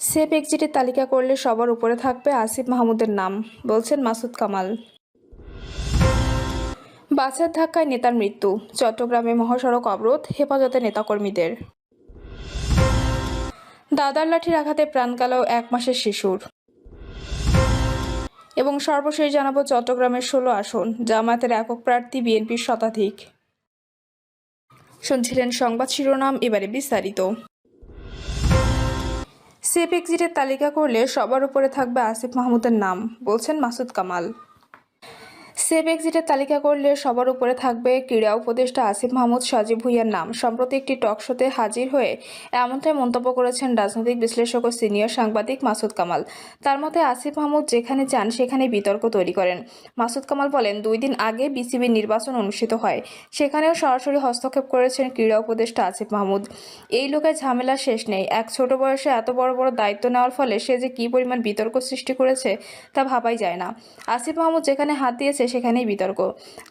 Safe এক্সিটের তালিকা করলে সবার উপরে থাকবে আসিফ মাহমুদের নাম, বলছেন মাসুদ কামাল। বাসের ধাক্কায় নেতার মৃত্যু, চট্টগ্রামে মহাসড়ক অবরোধ, হেফাজতে নেতাকর্মীদের। দাদার লাঠির আঘাতে প্রাণ গেল এক মাসের শিশুর। এবং সর্বশেষ জানাব চট্টগ্রামের ষোলো আসন, জামায়াতের একক প্রার্থী বিএনপির শতাধিক। শুনছিলেন সংবাদ শিরোনাম, এবারে বিস্তারিত। সেফ এক্সিটের তালিকা করলে সবার উপরে থাকবে আসিফ মাহমুদের নাম বলছেন মাসুদ কামাল। সেভ এক্সিটের তালিকা করলে সবার উপরে থাকবে ক্রীড়া উপদেষ্টা আসিফ মাহমুদ সাজিব ভুইয়ার নাম। সম্প্রতি একটি টক শোতে হাজির হয়ে এমনটাই মন্তব্য করেছেন রাজনৈতিক বিশ্লেষক ও সিনিয়র সাংবাদিক মাসুদ কামাল। তার মতে, আসিফ মাহমুদ যেখানে চান সেখানে বিতর্ক তৈরি করেন। মাসুদ কামাল বলেন, দুই দিন আগে বিসিবির নির্বাচন অনুষ্ঠিত হয়। সেখানেও সরাসরি হস্তক্ষেপ করেছেন ক্রীড়া উপদেষ্টা আসিফ মাহমুদ। এই লোকের ঝামেলা শেষ নেই। এক ছোট বয়সে এত বড় বড় দায়িত্ব নেওয়ার ফলে সে যে কী পরিমাণ বিতর্ক সৃষ্টি করেছে তা ভাবাই যায় না। আসিফ মাহমুদ যেখানে হাত দিয়েছে সেখানেই বিতর্ক।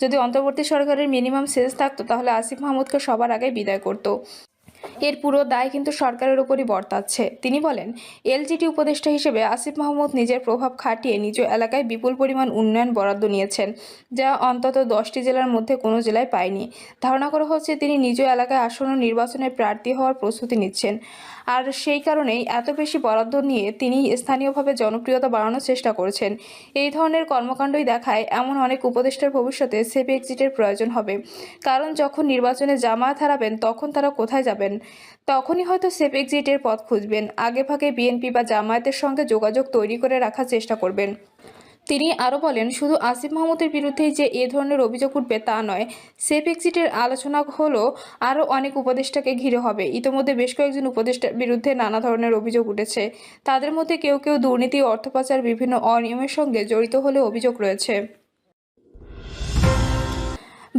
যদি অন্তর্বর্তী সরকারের মিনিমাম সেন্স থাকতো, তাহলে আসিফ মাহমুদকে সবার আগে বিদায় করতো। এর পুরো দায় কিন্তু সরকারের উপরই বর্তাচ্ছে। তিনি বলেন, এলজিটি উপদেষ্টা হিসেবে আসিফ মাহমুদ নিজের প্রভাব খাটিয়ে নিজ এলাকায় বিপুল পরিমাণ উন্নয়ন বরাদ্দ নিয়েছেন, যা অন্তত দশটি জেলার মধ্যে কোনো জেলায় পায়নি। ধারণা করা হচ্ছে, তিনি নিজ এলাকায় আসন্ন নির্বাচনে প্রার্থী হওয়ার প্রস্তুতি নিচ্ছেন। আর সেই কারণেই এত বেশি বরাদ্দ নিয়ে তিনি স্থানীয়ভাবে জনপ্রিয়তা বাড়ানোর চেষ্টা করছেন। এই ধরনের কর্মকাণ্ডই দেখায় এমন অনেক উপদেষ্টার ভবিষ্যতে সেফ এক্সিটের প্রয়োজন হবে। কারণ যখন নির্বাচনে জামায়াত হারাবেন, তখন তারা কোথায় যাবেন? তখনই হয়তো সেফ এক্সিটের পথ খুঁজবেন। আগে ভাগে বিএনপি বা জামায়াতের সঙ্গে যোগাযোগ তৈরি করে রাখার চেষ্টা করবেন। তিনি আরও বলেন, শুধু আসিফ মাহমুদের বিরুদ্ধেই যে এ ধরনের অভিযোগ উঠবে তা নয়, সেফ এক্সিটের আলোচনা হলো আরও অনেক উপদেষ্টাকে ঘিরে হবে। ইতোমধ্যে বেশ কয়েকজন উপদেষ্টার বিরুদ্ধে নানা ধরনের অভিযোগ উঠেছে। তাদের মধ্যে কেউ কেউ দুর্নীতি অর্থ পাচার বিভিন্ন অনিয়মের সঙ্গে জড়িত হলে অভিযোগ রয়েছে।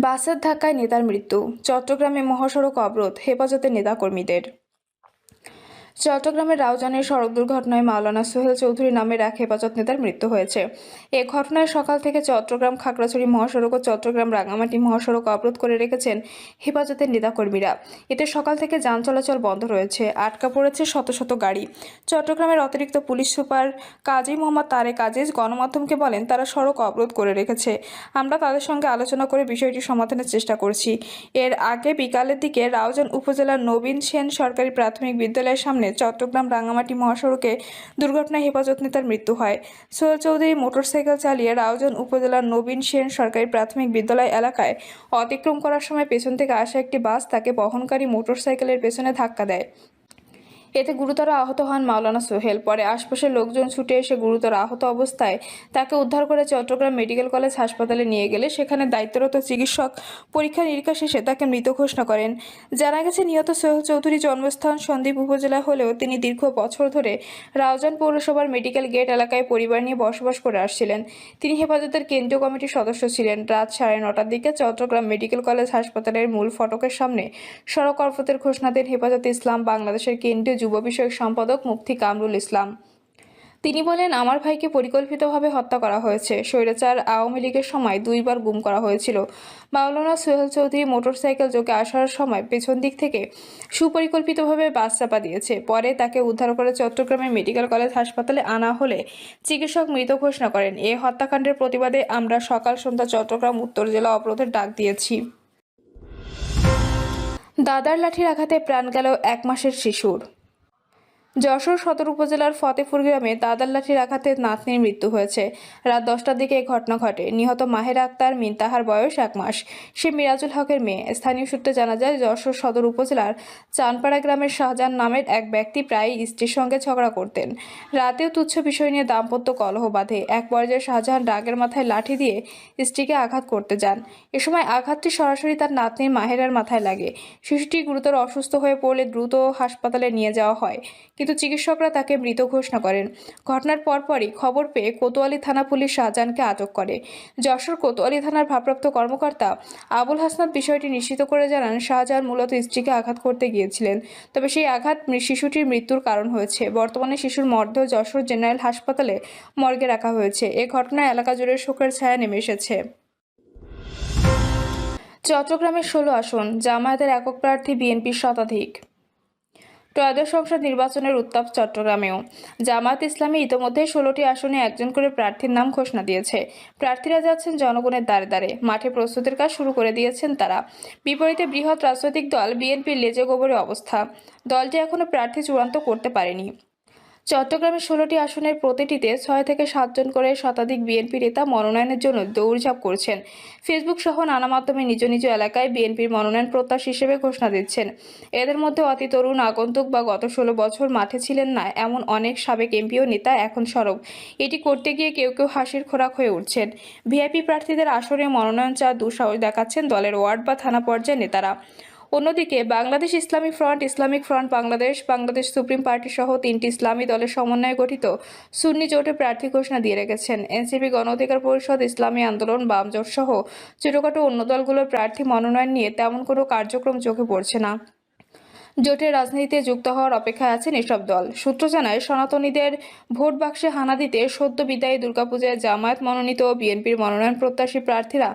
বাসের ধাক্কায় নেতার মৃত্যু, চট্টগ্রামে মহাসড়ক অবরোধ হেফাজতে নেতাকর্মীদের। চট্টগ্রামের রাউজানের সড়ক দুর্ঘটনায় মাওলানা সোহেল চৌধুরী নামের এক হেফাজত নেতার মৃত্যু হয়েছে। এ ঘটনায় সকাল থেকে চট্টগ্রাম খাগড়াছড়ি মহাসড়ক ও চট্টগ্রাম রাঙামাটি মহাসড়ক অবরোধ করে রেখেছেন হেফাজতের নেতাকর্মীরা। এতে সকাল থেকে যান চলাচল বন্ধ রয়েছে, আটকা পড়েছে শত শত গাড়ি। চট্টগ্রামের অতিরিক্ত পুলিশ সুপার কাজী মোহাম্মদ তারেক আজিজ গণমাধ্যমকে বলেন, তারা সড়ক অবরোধ করে রেখেছে। আমরা তাদের সঙ্গে আলোচনা করে বিষয়টি সমাধানের চেষ্টা করছি। এর আগে বিকালের দিকে রাউজান উপজেলার নবীন সেন সরকারি প্রাথমিক বিদ্যালয়ের সামনে চট্টগ্রাম রাঙামাটি মহাসড়কে দুর্ঘটনায় হেফাজত নেতার মৃত্যু হয়। সোহেল চৌধুরী মোটরসাইকেল চালিয়ে রাউজান উপজেলার নবীন সেন সরকারি প্রাথমিক বিদ্যালয় এলাকায় অতিক্রম করার সময় পেছন থেকে আসা একটি বাস তাকে বহনকারী মোটরসাইকেলের পেছনে ধাক্কা দেয়। এতে গুরুতর আহত হন মাওলানা সোহেল। পরে আশপাশের লোকজন ছুটে এসে গুরুতর আহত অবস্থায় তাকে উদ্ধার করে চট্টগ্রাম মেডিকেল কলেজ হাসপাতালে নিয়ে গেলে সেখানে দায়িত্বরত চিকিৎসক পরীক্ষা নিরীক্ষা শেষে তাকে মৃত ঘোষণা করেন। জানা গেছে, নিহত সোহেল চৌধুরী জন্মস্থান সন্দ্বীপ উপজেলা হলেও তিনি দীর্ঘ বছর ধরে রাউজান পৌরসভার মেডিকেল গেট এলাকায় পরিবার নিয়ে বসবাস করে আসছিলেন। তিনি হেফাজতের কেন্দ্রীয় কমিটির সদস্য ছিলেন। রাত সাড়ে নটার দিকে চট্টগ্রাম মেডিকেল কলেজ হাসপাতালের মূল ফটকের সামনে সড়ক অবরোধের ঘোষণা দেন হেফাজতে ইসলাম বাংলাদেশের কেন্দ্রীয় যুব বিষয়ক সম্পাদক মুফতি কামরুল ইসলাম। তিনি বলেন, আমার ভাইকে পরিকল্পিতভাবে হত্যা করা হয়েছে। স্বৈরাচার আওয়ামী লীগের সময় দুইবার গুম করা হয়েছিল। মাওলানা সোহেল চৌধুরী মোটরসাইকেল যোগে আসার সময় পেছন দিক থেকে সুপরিকল্পিতভাবে বাস চাপা দিয়েছে। পরে তাকে উদ্ধার করে চট্টগ্রামের মেডিকেল কলেজ হাসপাতালে আনা হলে চিকিৎসক মৃত ঘোষণা করেন। এ হত্যাকাণ্ডের প্রতিবাদে আমরা সকাল সন্ধ্যা চট্টগ্রাম উত্তর জেলা অবরোধের ডাক দিয়েছি। দাদার লাঠির আঘাতে প্রাণ গেল এক মাসের শিশুর। যশোর সদর উপজেলার ফতেপুর গ্রামে দাদার লাঠির আঘাতে নাতনির মৃত্যু হয়েছে। রাত দশটার দিকে এই ঘটনা ঘটে। নিহত মাহের আক্তার মিন তাহার বয়স এক মাস। সে মিরাজুল হকের মেয়ে। স্থানীয় সূত্রে জানা যায়, যশোর সদর উপজেলার চানপাড়া গ্রামের শাহজাহান নামের এক ব্যক্তি প্রায় স্ত্রীর সঙ্গে ঝগড়া করতেন। রাতেও তুচ্ছ বিষয় নিয়ে দাম্পত্য কলহ বাঁধে। এক পর্যায়ে শাহজাহান রাগের মাথায় লাঠি দিয়ে স্ত্রীকে আঘাত করতে যান। এ সময় আঘাতটি সরাসরি তার নাতনির মাহেরার মাথায় লাগে। শিশুটি গুরুতর অসুস্থ হয়ে পড়লে দ্রুত হাসপাতালে নিয়ে যাওয়া হয়। কিন্তু চিকিৎসকরা তাকে মৃত ঘোষণা করেন। ঘটনার পরপরই খবর পেয়ে কোতোয়ালি থানা পুলিশ শাহজাহানকে আটক করে। যশোর কোতোয়ালি থানার ভারপ্রাপ্ত কর্মকর্তা আবুল হাসনাত বিষয়টি নিশ্চিত করে জানান, শাহজাহান মূলত স্ত্রীকে আঘাত করতে গিয়েছিলেন। তবে সেই আঘাত শিশুটির মৃত্যুর কারণ হয়েছে। বর্তমানে শিশুর মরদেহ যশোর জেনারেল হাসপাতালে মর্গে রাখা হয়েছে। এ ঘটনায় এলাকা জুড়ে শোকের ছায়া নেমে এসেছে। চট্টগ্রামের ষোলো আসন, জামায়াতের একক প্রার্থী বিএনপির শতাধিক। ত্রয়োদশ সংসদ নির্বাচনের উত্তাপ চট্টগ্রামেও। জামাত ইসলামী ইতোমধ্যে ষোলোটি আসনে একজন করে প্রার্থীর নাম ঘোষণা দিয়েছে। প্রার্থীরা যাচ্ছেন জনগণের দ্বারে দ্বারে। মাঠে প্রস্তুতির কাজ শুরু করে দিয়েছেন তারা। বিপরীতে বৃহৎ রাজনৈতিক দল বিএনপির লেজে গোবরে অবস্থা। দলটি এখনও প্রার্থী চূড়ান্ত করতে পারেনি। চট্টগ্রামের ষোলোটি আসনের প্রতিটিতে ছয় থেকে সাতজন করে শতাধিক বিএনপি নেতা মনোনয়নের জন্য দৌড়ঝাঁপ করছেন। ফেসবুক সহ নানা মাধ্যমে নিজ নিজ এলাকায় বিএনপির মনোনয়ন প্রত্যাশী হিসেবে ঘোষণা দিচ্ছেন। এদের মধ্যে অতি তরুণ, আগন্তুক বা গত ষোলো বছর মাঠে ছিলেন না এমন অনেক সাবেক এমপি ও নেতা এখন সরব। এটি করতে গিয়ে কেউ কেউ হাসির খোরাক হয়ে উঠছেন। ভিআইপি প্রার্থীদের আসরে মনোনয়ন চাওয়ার দুঃসাহস দেখাচ্ছেন দলের ওয়ার্ড বা থানা পর্যায়ের নেতারা। অন্যদিকে Bangladesh Islami front, Islamic front Bangladesh Bangladesh supreme party সহ তিনটি ইসলামী দলের সমন্বয়ে গঠিত সুন্নি জোটে প্রার্থী ঘোষণা দিয়ে রেখেছেন। এনসিপি গণ অধিকার পরিষদ, ইসলামী আন্দোলন, বাম জোট সহ ছোটখাটো অন্য দলগুলোর প্রার্থী মনোনয়ন নিয়ে তেমন কোনো কার্যক্রম চোখে পড়ছে না। জোটের রাজনীতিতে যুক্ত হওয়ার অপেক্ষায় আছেন এসব দল। সূত্র জানায়, সনাতনীদের ভোট বাক্সে হানা দিতে সদ্য বিদায়ী দুর্গাপূজায় জামায়াত মনোনীত বিএনপির মনোনয়ন প্রত্যাশী প্রার্থীরা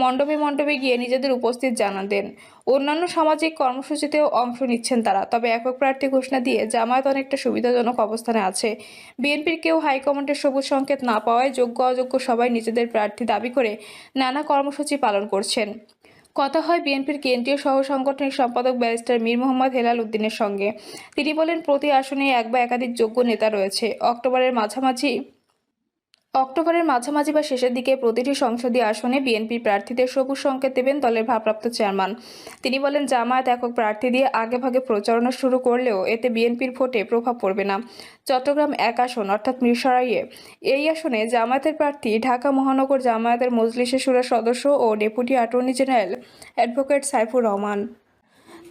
মণ্ডপে মণ্ডপে গিয়ে নিজেদের উপস্থিত জানান দেন অন্যান্য সামাজিক কর্মসূচিতেও অংশ নিচ্ছেন তারা, তবে একক প্রার্থী ঘোষণা দিয়ে জামায়াত অনেকটা সুবিধাজনক অবস্থানে আছে। বিএনপির কেউ হাইকমান্ডের সবুজ সংকেত না পাওয়ায় যোগ্য অযোগ্য সবাই নিজেদের প্রার্থী দাবি করে নানা কর্মসূচি পালন করছেন। কথা হয় বিএনপির কেন্দ্রীয় সহ সংগঠনের সম্পাদক ব্যারিস্টার মীর মোহাম্মদ হেলাল উদ্দিনের সঙ্গে। তিনি বলেন, প্রতি আসনে এক বা একাধিক যোগ্য নেতা রয়েছে। অক্টোবরের মাঝামাঝি অক্টোবরের মাঝামাঝি বা শেষের দিকে প্রতিটি সংসদীয় আসনে বিএনপি প্রার্থীদের সবুজ সংকেত দেবেন দলের ভারপ্রাপ্ত চেয়ারম্যান। তিনি বলেন, জামায়াত একক প্রার্থী দিয়ে আগেভাগে প্রচারণা শুরু করলেও এতে বিএনপির ভোটে প্রভাব পড়বে না। চট্টগ্রাম এক আসন, অর্থাৎ মিরসরাইয়ে। এই আসনে জামায়াতের প্রার্থী, ঢাকা মহানগর জামায়াতের মজলিসে সুরের সদস্য ও deputy attorney general advocate Saifur Rahman.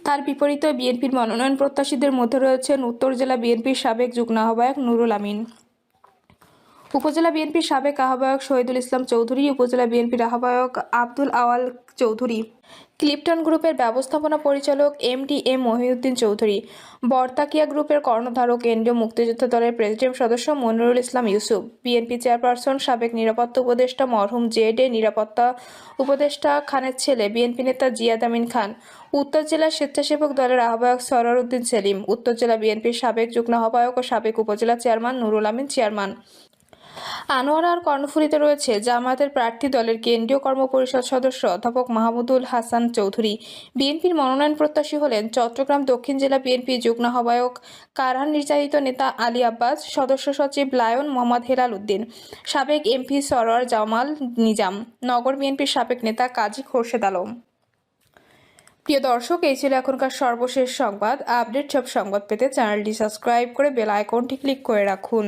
তার বিপরীতে বিএনপির মনোনয়ন প্রত্যাশীদের মধ্যে রয়েছেন উত্তর জেলা বিএনপির সাবেক যুগ্ম আহ্বায়ক নুরুল আমিন। উপজেলা বিএনপির সাবেক আহ্বায়ক শহীদুল ইসলাম চৌধুরী, উপজেলা বিএনপির আহ্বায়ক আব্দুল আওয়াল চৌধুরী, ক্লিপটন গ্রুপের ব্যবস্থাপনা পরিচালক M D M Mohiuddin Chowdhury, বর্তাকিয়া গ্রুপের কর্ণধারক কেন্দ্রীয় মুক্তিযোদ্ধা দলের প্রেসিডেন্ট সদস্য মনিরুল ইসলাম ইউসুফ, বিএনপি চেয়ারপারসন সাবেক নিরাপত্তা উপদেষ্টা মরহুম জেড, নিরাপত্তা উপদেষ্টা খানের ছেলে বিএনপি নেতা জিয়াদ আমিন খান, উত্তর জেলা স্বেচ্ছাসেবক দলের আহ্বায়ক সরার উদ্দিন সেলিম, উত্তর জেলা বিএনপির সাবেক যুগ্ম আহ্বায়ক ও সাবেক উপজেলা চেয়ারম্যান নুরুল আমিন চেয়ারম্যান। আনোয়ারা আর কর্ণফুলীতে রয়েছে জামায়াতের প্রার্থী দলের কেন্দ্রীয় কর্মপরিষদ সদস্য অধ্যাপক মাহমুদুল হাসান চৌধুরী। বিএনপির মনোনয়ন প্রত্যাশী হলেন চট্টগ্রাম দক্ষিণ জেলা বিএনপি যুগ্ম আহ্বায়ক কারহান নির্যাতিত নেতা আলী আব্বাস, সদস্য সচিব লায়ন মোহাম্মদ হেলাল উদ্দিন, সাবেক এমপি সরোয়ার জামাল নিজাম, নগর বিএনপির সাবেক নেতা কাজী খোরশেদ আলম। প্রিয় দর্শক, এই ছিল এখনকার সর্বশেষ সংবাদ। আপডেট সব সংবাদ পেতে চ্যানেলটি সাবস্ক্রাইব করে বেল আইকনটি ক্লিক করে রাখুন।